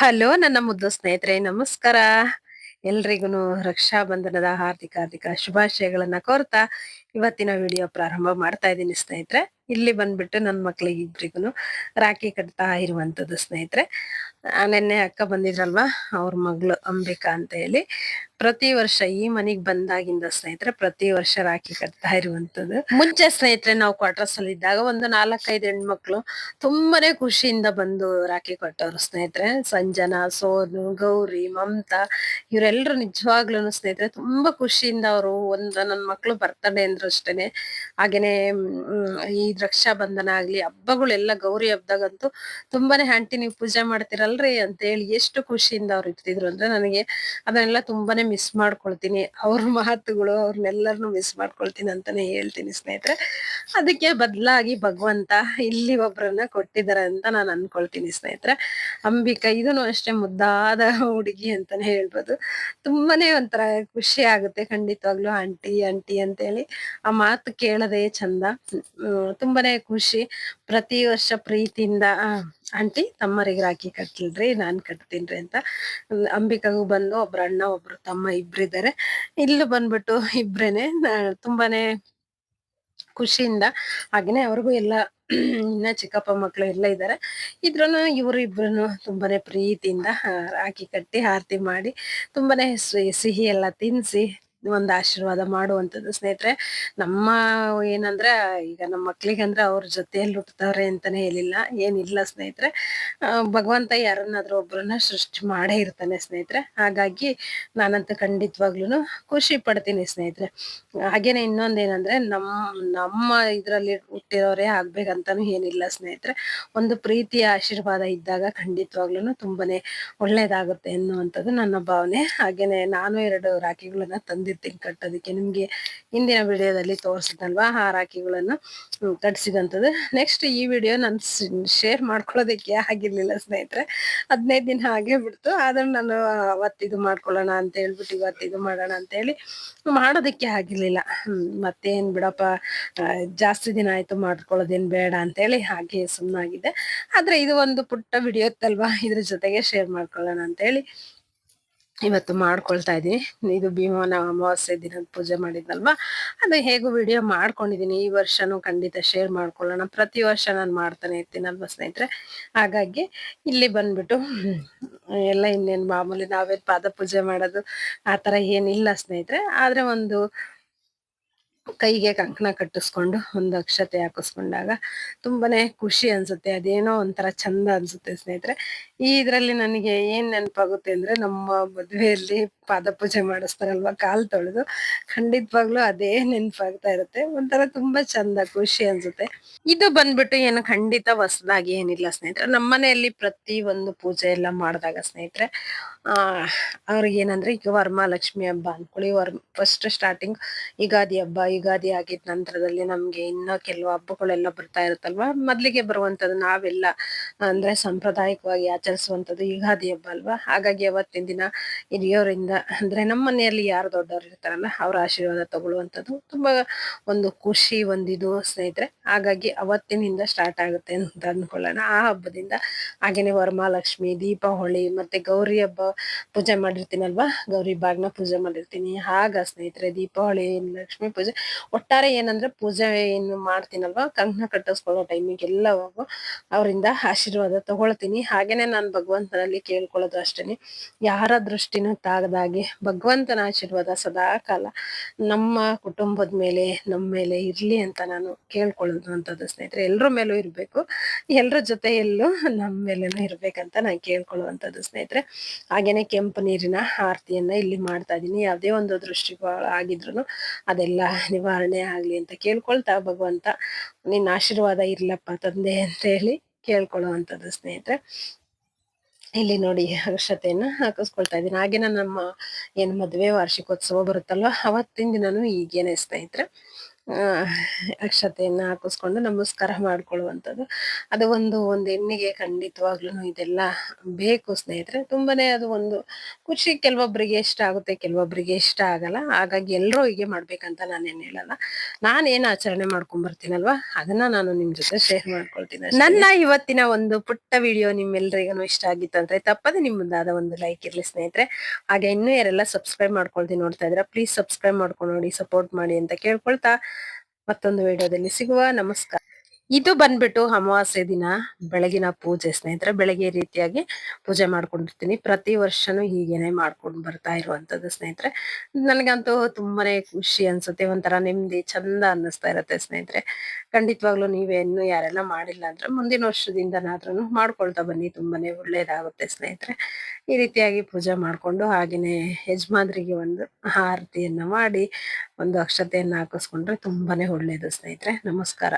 Hello, ನನ್ನ ಮುದ್ದು ಸ್ನೇಹಿತರೆ, ನಮಸ್ಕಾರ. ಎಲ್ರಿಗೂ ರಕ್ಷಾ ಬಂಧನದ ಹಾರ್ದಿಕ ಹಾರ್ದಿಕ ಶುಭಾಶಯಗಳನ್ನ ಕೋರ್ತಾ ಇವತ್ತಿನ ವಿಡಿಯೋ ಪ್ರಾರಂಭ ಮಾಡ್ತಾ ಇದ್ದೀನಿ ಸ್ನೇಹಿತರೆ. ಇಲ್ಲಿ ಬಂದ್ಬಿಟ್ಟು ನನ್ನ ಮಕ್ಳಿಗೆ ಇಬ್ರಿಗೂ ರಾಖಿ ಕಟ್ತಾ ಇರುವಂತದ್ದು ಸ್ನೇಹಿತರೆ. ನಿನ್ನೆ ನೆನ್ನೆ ಅಕ್ಕ ಬಂದಿದ್ರಲ್ವಾ? ಅವ್ರ ಮಗಳು ಅಂಬಿಕಾ ಅಂತ ಹೇಳಿ. ಪ್ರತಿ ವರ್ಷ ಈ ಮನೆಗೆ ಬಂದಾಗಿಂದ ಸ್ನೇಹಿತರೆ, ಪ್ರತಿ ವರ್ಷ ರಾಖಿ ಕಟ್ತಾ ಇರುವಂತದ್ದು ಮುಂಚೆ ಸ್ನೇಹಿತರೆ, ನಾವು ಕ್ವಾರ್ಟರ್ಸ್ ಅಲ್ಲಿ ಇದ್ದಾಗ ಒಂದು ನಾಲ್ಕೈದು ಹೆಣ್ಮಕ್ಳು ತುಂಬಾನೇ ಖುಷಿಯಿಂದ ಬಂದು ರಾಖಿ ಕಟ್ಟೋರು ಸ್ನೇಹಿತರೆ. ಸಂಜನಾ, ಸೋನು, ಗೌರಿ, ಮಮತಾ ಇವರೆಲ್ಲರೂ ನಿಜವಾಗ್ಲೂ ಸ್ನೇಹಿತರೆ ತುಂಬಾ ಖುಷಿಯಿಂದ ಅವರು ಒಂದು ನನ್ನ ಮಕ್ಳು ಬರ್ತಡೇ ಅಂದ್ರು ಅಷ್ಟೇನೆ. ಹಾಗೇನೆ ಈ ರಕ್ಷಾ ಬಂಧನ ಆಗ್ಲಿ, ಹಬ್ಬಗಳೆಲ್ಲ ಗೌರಿ ಹಬ್ಬದಾಗಂತೂ ತುಂಬಾನೇ ಆಂಟಿ ನೀವು ಪೂಜೆ ಮಾಡ್ತಿರಲ್ರಿ ಅಂತ ಹೇಳಿ ಎಷ್ಟು ಖುಷಿಯಿಂದ ಅವ್ರು ಇರ್ತಿದ್ರು ಅಂದ್ರೆ ನನಗೆ ಅದನ್ನೆಲ್ಲ ತುಂಬಾನೇ ಮಿಸ್ ಮಾಡ್ಕೊಳ್ತೀನಿ. ಅವ್ರ ಮಾತುಗಳು ಅವ್ರನ್ನೆಲ್ಲರನ್ನು ಮಿಸ್ ಮಾಡ್ಕೊಳ್ತೀನಿ ಅಂತಾನೆ ಹೇಳ್ತೀನಿ ಸ್ನೇಹಿತರೆ. ಅದಕ್ಕೆ ಬದಲಾಗಿ ಭಗವಂತ ಇಲ್ಲಿ ಒಬ್ರನ್ನ ಕೊಟ್ಟಿದ್ದಾರೆ ಅಂತ ನಾನು ಅನ್ಕೊಳ್ತೀನಿ ಸ್ನೇಹಿತರೆ. ಅಂಬಿಕಾ ಇದನ್ನು ಅಷ್ಟೇ ಮುದ್ದಾದ ಹುಡುಗಿ ಅಂತಾನೆ ಹೇಳ್ಬೋದು. ತುಂಬಾನೇ ಒಂಥರ ಖುಷಿ ಆಗುತ್ತೆ ಖಂಡಿತವಾಗ್ಲೂ ಆಂಟಿ ಆಂಟಿ ಅಂತ ಹೇಳಿ ಆ ಮಾತು ಕೇಳದೆ ಚಂದ. ತುಂಬಾನೇ ಖುಷಿ. ಪ್ರತಿ ವರ್ಷ ಪ್ರೀತಿಯಿಂದ ಆಂಟಿ ತಮ್ಮರಿಗೆ ರಾಖಿ ಕಟ್ಲಿಲ್ರಿ ನಾನ್ ಕಟ್ತೀನ್ರಿ ಅಂತ. ಅಂಬಿಕಾಗೂ ಬಂದು ಒಬ್ರು ಅಣ್ಣ, ಒಬ್ರು ತಮ್ಮ ಇಬ್ರಿದ್ದಾರೆ ಇಲ್ಲೂ ಬಂದ್ಬಿಟ್ಟು ಇಬ್ರೇನೆ ತುಂಬಾನೇ ಖುಷಿಯಿಂದ ಹಾಗೇನೆ ಅವ್ರಿಗೂ ಎಲ್ಲ ಇನ್ನ ಚಿಕ್ಕಪ್ಪ ಮಕ್ಕಳು ಎಲ್ಲ ಇದ್ದಾರೆ ಇದ್ರೂ ಇವರಿಬ್ರು ತುಂಬಾನೇ ಪ್ರೀತಿಯಿಂದ ರಾಖಿ ಕಟ್ಟಿ, ಆರತಿ ಮಾಡಿ ತುಂಬಾನೇ ಸಿಹಿ ಎಲ್ಲ ತಿನ್ಸಿ ಒಂದ್ ಆಶೀರ್ವಾದ ಮಾಡುವಂತದ್ದು ಸ್ನೇಹಿತರೆ. ನಮ್ಮ ಏನಂದ್ರೆ, ಈಗ ನಮ್ಮ ಮಕ್ಳಿಗಂದ್ರೆ ಅವ್ರ ಜೊತೆಯಲ್ಲಿ ಹುಟ್ಟುತ್ತವ್ರೆ ಅಂತಾನೆ ಹೇಳಿಲ್ಲ. ಏನಿಲ್ಲ ಸ್ನೇಹಿತರೆ. ಭಗವಂತ ಯಾರನ್ನಾದ್ರೂ ಒಬ್ರನ್ನ ಸೃಷ್ಟಿ ಮಾಡೇ ಇರ್ತಾನೆ ಸ್ನೇಹಿತರೆ. ಹಾಗಾಗಿ ನಾನಂತೂ ಖಂಡಿತವಾಗ್ಲೂ ಖುಷಿ ಪಡ್ತೀನಿ ಸ್ನೇಹಿತರೆ. ಹಾಗೇನೆ ಇನ್ನೊಂದೇನಂದ್ರೆ ನಮ್ಮ ನಮ್ಮ ಇದ್ರಲ್ಲಿ ಹುಟ್ಟಿರೋರೇ ಆಗ್ಬೇಕಂತಾನು ಏನಿಲ್ಲ ಸ್ನೇಹಿತರೆ. ಒಂದು ಪ್ರೀತಿಯ ಆಶೀರ್ವಾದ ಇದ್ದಾಗ ಖಂಡಿತವಾಗ್ಲೂ ತುಂಬಾನೇ ಒಳ್ಳೇದಾಗುತ್ತೆ ಎನ್ನುವಂಥದ್ದು ನನ್ನ ಭಾವನೆ. ಹಾಗೇನೆ ನಾನು ಎರಡು ರಾಖಿಗಳನ್ನ ತಂದಿರ್ತೀನಿ ಕಟ್ಟೋದಕ್ಕೆ ನಿಮ್ಗೆ ಹಿಂದಿನ ವಿಡಿಯೋದಲ್ಲಿ ತೋರಿಸಿದ್ನಲ್ವಾ ಹ್ಮ್, ಕಟ್ಸಿದಂಥದ್ದು ನೆಕ್ಸ್ಟ್ ಈ ವಿಡಿಯೋ ನಾನು ಶೇರ್ ಮಾಡ್ಕೊಳ್ಳೋದಕ್ಕೆ ಆಗಿರ್ಲಿಲ್ಲ ಸ್ನೇಹಿತರೆ. ಹದಿನೈದು ದಿನ ಹಾಗೆ ಬಿಡ್ತು. ಆದ್ರೆ ನಾನು ಅವತ್ತಿದು ಮಾಡ್ಕೊಳ್ಳೋಣ ಅಂತ ಹೇಳ್ಬಿಟ್ಟು ಇವತ್ತಿದು ಮಾಡೋಣ ಅಂತೇಳಿ ಮಾಡೋದಕ್ಕೆ ಆಗಿರ್ಲಿಲ್ಲ. ಮತ್ತೇನು ಬಿಡಪ್ಪ ಜಾಸ್ತಿ ದಿನ ಆಯ್ತು ಮಾಡ್ಕೊಳ್ಳೋದೇನು ಬೇಡ ಅಂತೇಳಿ ಹಾಗೆ ಸುಮ್ಮನಾಗಿದೆ ಆದ್ರೆ ಇದು ಒಂದು ಪುಟ್ಟ ವಿಡಿಯೋ ಇತ್ತಲ್ವಾ? ಇದ್ರ ಜೊತೆಗೆ ಶೇರ್ ಮಾಡ್ಕೊಳ್ಳೋಣ ಅಂತ ಹೇಳಿ. ಇವತ್ತು ಮಾಡ್ಕೊಳ್ತಾ ಇದ್ದೀನಿ. ಇದು ಭೀಮನ ಅಮಾವಾಸ್ಯೆ ದಿನದ ಪೂಜೆ ಮಾಡಿದ್ನಲ್ವಾ? ಅದು ಹೇಗೂ ವಿಡಿಯೋ ಮಾಡ್ಕೊಂಡಿದೀನಿ ಈ ವರ್ಷನೂ ಖಂಡಿತ ಶೇರ್ ಮಾಡ್ಕೊಳ್ಳೋಣ. ಪ್ರತಿ ವರ್ಷ ನಾನು ಮಾಡ್ತಾನೆ ಇರ್ತೀನಲ್ವಾ ಸ್ನೇಹಿತರೆ? ಹಾಗಾಗಿ ಇಲ್ಲಿ ಬಂದ್ಬಿಟ್ಟು ಎಲ್ಲ ಇನ್ನೇನು ಮಾಮೂಲಿ ನಾವೇ ಪಾದ ಪೂಜೆ ಮಾಡೋದು ಆ ಥರ ಏನಿಲ್ಲ ಸ್ನೇಹಿತರೆ. ಆದರೆ ಒಂದು ಕೈಗೆ ಕಂಕಣ ಕಟ್ಟಿಸ್ಕೊಂಡು ಒಂದು ಅಕ್ಷತೆ ಹಾಕಿಸ್ಕೊಂಡಾಗ ತುಂಬಾನೇ ಖುಷಿ ಅನ್ಸುತ್ತೆ, ಅದೇನೋ ಒಂಥರ ಚಂದ ಅನ್ಸುತ್ತೆ ಸ್ನೇಹಿತರೆ. ಈ ಇದರಲ್ಲಿ ನನಗೆ ಏನ್ ನೆನಪಾಗುತ್ತೆ ಅಂದ್ರೆ ನಮ್ಮ ಮದುವೆಯಲ್ಲಿ ಪಾದ ಪೂಜೆ ಮಾಡಿಸ್ತಾರಲ್ವಾ ಕಾಲು ತೊಳೆದು, ಖಂಡಿತವಾಗ್ಲೂ ಅದೇ ನೆನಪಾಗ್ತಾ ಇರುತ್ತೆ, ಒಂಥರ ತುಂಬಾ ಚಂದ, ಖುಷಿ ಅನ್ಸುತ್ತೆ. ಇದು ಬಂದ್ಬಿಟ್ಟು ಏನು ಖಂಡಿತ ಹೊಸದಾಗಿ ಏನಿಲ್ಲ ಸ್ನೇಹಿತರೆ. ನಮ್ಮ ಮನೆಯಲ್ಲಿ ಪ್ರತಿ ಒಂದು ಪೂಜೆ ಎಲ್ಲ ಮಾಡಿದಾಗ ಸ್ನೇಹಿತರೆ, ಆ ಅವ್ರಿಗೆ ಏನಂದ್ರೆ ಈಗ ವರಮಹಾಲಕ್ಷ್ಮಿ ಹಬ್ಬ ಅನ್ಕೊಳ್ಳಿ. ವರ್ ಫಸ್ಟ್ ಸ್ಟಾರ್ಟಿಂಗ್ ಯುಗಾದಿ ಹಬ್ಬ ಯುಗಾದಿ ಆಗಿದ ನಂತರದಲ್ಲಿ ನಮ್ಗೆ ಇನ್ನ ಕೆಲವು ಹಬ್ಬಗಳೆಲ್ಲ ಬರ್ತಾ ಇರುತ್ತಲ್ವಾ? ಮೊದ್ಲಿಗೆ ಬರುವಂತದ್ದು ನಾವೆಲ್ಲ, ಅಂದ್ರೆ ಸಾಂಪ್ರದಾಯಿಕವಾಗಿ ಆಚರಿಸುವಂತದ್ದು ಯುಗಾದಿ ಹಬ್ಬ ಅಲ್ವಾ? ಹಾಗಾಗಿ ಅವತ್ತಿನ ದಿನ ಹಿರಿಯವರಿಂದ ಅಂದ್ರೆ ನಮ್ಮ ಮನೆಯಲ್ಲಿ ಯಾರು ದೊಡ್ಡವ್ರು ಇರ್ತಾರಲ್ಲ, ಅವ್ರ ಆಶೀರ್ವಾದ ತಗೊಳ್ಳುವಂಥದ್ದು ತುಂಬಾ ಒಂದು ಖುಷಿ ಒಂದಿದು ಸ್ನೇಹಿತರೆ. ಹಾಗಾಗಿ ಅವತ್ತಿನಿಂದ ಸ್ಟಾರ್ಟ್ ಆಗುತ್ತೆ ಅಂತ ಅನ್ಕೊಳ್ಳೋಣ ಆ ಹಬ್ಬದಿಂದ ಹಾಗೇನೆ ವರಮಹಾಲಕ್ಷ್ಮಿ, ದೀಪಾವಳಿ, ಮತ್ತೆ ಗೌರಿ ಹಬ್ಬ ಪೂಜೆ ಮಾಡಿರ್ತೀನಲ್ವಾ? ಗೌರಿ ಬಾಗ್ನ ಪೂಜೆ ಮಾಡಿರ್ತೀನಿ. ಆಗ ಸ್ನೇಹಿತರೆ, ದೀಪಾವಳಿ, ಲಕ್ಷ್ಮಿ ಪೂಜೆ. ಒಟ್ಟಾರೆ ಏನಂದ್ರೆ ಪೂಜೆ ಏನು ಮಾಡ್ತೀನಲ್ವಾ? ಕಂಕಣ ಕಟ್ಟಿಸ್ಕೊಳ್ಳೋ ಟೈಮಿಗೆ ಎಲ್ಲ ಹೋಗು, ಅವರಿಂದ ಆಶೀರ್ವಾದ ತಗೊಳ್ತೀನಿ. ಹಾಗೇನೆ ನಾನು ಭಗವಂತನಲ್ಲಿ ಕೇಳ್ಕೊಳ್ಳೋದು ಅಷ್ಟೇನೆ. ಯಾರ ದೃಷ್ಟಿನೂ ತಾಗದಾಗೆ ಭಗವಂತನ ಆಶೀರ್ವಾದ ಸದಾ ಕಾಲ ನಮ್ಮ ಕುಟುಂಬದ ಮೇಲೆ ನಮ್ಮ ಮೇಲೆ ಇರ್ಲಿ ಅಂತ ನಾನು ಕೇಳ್ಕೊಳ್ಳುವಂಥದ್ದು ಸ್ನೇಹಿತರೆ. ಎಲ್ರ ಮೇಲೂ ಇರ್ಬೇಕು. ಎಲ್ರ ಜೊತೆಯಲ್ಲೂ ನಮ್ಮ ಮೇಲೆನೂ ಇರಬೇಕಂತ ನಾನು ಕೇಳ್ಕೊಳ್ಳುವಂಥದ್ದು ಸ್ನೇಹಿತರೆ. ಹಾಗೇನೆ ಕೆಂಪು ನೀರಿನ ಆರತಿಯನ್ನ ಇಲ್ಲಿ ಮಾಡ್ತಾ ಇದ್ದೀನಿ ಯಾವುದೇ ಒಂದು ದೃಷ್ಟಿಕೋನ ಆಗಿದ್ರು ಅದೆಲ್ಲ ನಿವಾರಣೆ ಆಗ್ಲಿ ಅಂತ ಕೇಳ್ಕೊಳ್ತಾ ಭಗವಂತ, ನಿನ್ನ ಆಶೀರ್ವಾದ ಇರ್ಲಪ್ಪ ತಂದೆ ಅಂತ ಹೇಳಿ ಕೇಳ್ಕೊಳ್ಳುವಂಥದ್ದು ಸ್ನೇಹಿತರೆ. ಇಲ್ಲಿ ನೋಡಿ ಅಕ್ಷತೆಯನ್ನ ಹಾಕಿಸ್ಕೊಳ್ತಾ ಇದ್ದೀನಿ. ಹಾಗೇನ ನಮ್ಮ ಏನು ಮದುವೆ ವಾರ್ಷಿಕೋತ್ಸವ ಬರುತ್ತಲ್ವ, ಅವತ್ತಿನ ದಿನನೂ ಈಗೇನೆ ಸ್ನೇಹಿತರೆ. ಅಕ್ಷತೆಯನ್ನ ಹಾಕಿಸ್ಕೊಂಡು ನಮಸ್ಕಾರ ಮಾಡ್ಕೊಳ್ಳುವಂಥದ್ದು. ಅದು ಒಂದು ಒಂದು ಹೆಣ್ಣಿಗೆ ಖಂಡಿತವಾಗ್ಲೂ ಇದೆಲ್ಲ ಬೇಕು ಸ್ನೇಹಿತರೆ. ತುಂಬಾನೇ ಅದು ಒಂದು ಖುಷಿ ಕೆಲವೊಬ್ಬರಿಗೆ ಇಷ್ಟ ಆಗುತ್ತೆ ಕೆಲವೊಬ್ಬರಿಗೆ ಇಷ್ಟ ಆಗಲ್ಲ. ಹಾಗಾಗಿ ಎಲ್ಲರೂ ಹೀಗೆ ಮಾಡ್ಬೇಕಂತ ನಾನೇನು ಹೇಳಲ್ಲ. ನಾನೇನು ಆಚರಣೆ ಮಾಡ್ಕೊಂಡ್ ಬರ್ತೀನಲ್ವಾ ಅದನ್ನ ನಾನು ನಿಮ್ ಜೊತೆ ಶೇರ್ ಮಾಡ್ಕೊಳ್ತೀನಿ ನನ್ನ ಇವತ್ತಿನ ಒಂದು ಪುಟ್ಟ ವಿಡಿಯೋ ನಿಮ್ಮೆಲ್ಲರಿಗೂ ಇಷ್ಟ ಆಗಿತ್ತು ಅಂದ್ರೆ ತಪ್ಪದೆ ನಿಮ್ಮದಾದ ಮುಂದಾದ ಒಂದು ಲೈಕ್ ಇರಲಿ ಸ್ನೇಹಿತರೆ. ಹಾಗೆ ಇನ್ನೂ ಯಾರೆಲ್ಲ ಸಬ್ಸ್ಕ್ರೈಬ್ ಮಾಡ್ಕೊಳ್ತೀನಿ ನೋಡ್ತಾ ಇದ್ರೆ ಪ್ಲೀಸ್ ಸಬ್ಸ್ಕ್ರೈಬ್ ಮಾಡ್ಕೊಂಡು ನೋಡಿ ಸಪೋರ್ಟ್ ಮಾಡಿ ಅಂತ ಕೇಳ್ಕೊಳ್ತಾ ಮತ್ತೊಂದು ವಿಡಿಯೋದಲ್ಲಿ ಸಿಗುವ. ನಮಸ್ಕಾರ. ಇದು ಬಂದ್ಬಿಟ್ಟು ಅಮಾವಾಸ್ಯ ದಿನ, ಬೆಳಗಿನ ಪೂಜೆ. ಸ್ನೇಹಿತರೆ, ಬೆಳಗ್ಗೆ ರೀತಿಯಾಗಿ ಪೂಜೆ ಮಾಡ್ಕೊಂಡಿರ್ತೀನಿ. ಪ್ರತಿ ವರ್ಷನೂ ಹೀಗೇನೆ ಮಾಡ್ಕೊಂಡು ಬರ್ತಾ ಇರುವಂತದ್ದು ಸ್ನೇಹಿತರೆ. ನನಗಂತೂ ತುಂಬಾನೇ ಖುಷಿ ಅನ್ಸುತ್ತೆ. ಒಂಥರ ನೆಮ್ಮದಿ, ಚಂದ ಅನ್ನಿಸ್ತಾ ಇರತ್ತೆ ಸ್ನೇಹಿತರೆ. ಖಂಡಿತವಾಗ್ಲೂ ನೀವೇನು ಯಾರೆಲ್ಲ ಮಾಡಿಲ್ಲ ಅಂದ್ರೆ ಮುಂದಿನ ವರ್ಷದಿಂದನಾದ್ರೂ ಮಾಡ್ಕೊಳ್ತಾ ಬನ್ನಿ. ತುಂಬಾನೇ ಒಳ್ಳೇದಾಗುತ್ತೆ ಸ್ನೇಹಿತರೆ. ಈ ರೀತಿಯಾಗಿ ಪೂಜೆ ಮಾಡ್ಕೊಂಡು ಹಾಗೇನೆ ಯಜಮಾನ್ರಿಗೆ ಒಂದು ಆರತಿಯನ್ನ ಮಾಡಿ, ಒಂದು ಅಕ್ಷತೆಯನ್ನ ಹಾಕಿಸ್ಕೊಂಡ್ರೆ ತುಂಬಾನೇ ಒಳ್ಳೇದು ಸ್ನೇಹಿತರೆ. ನಮಸ್ಕಾರ.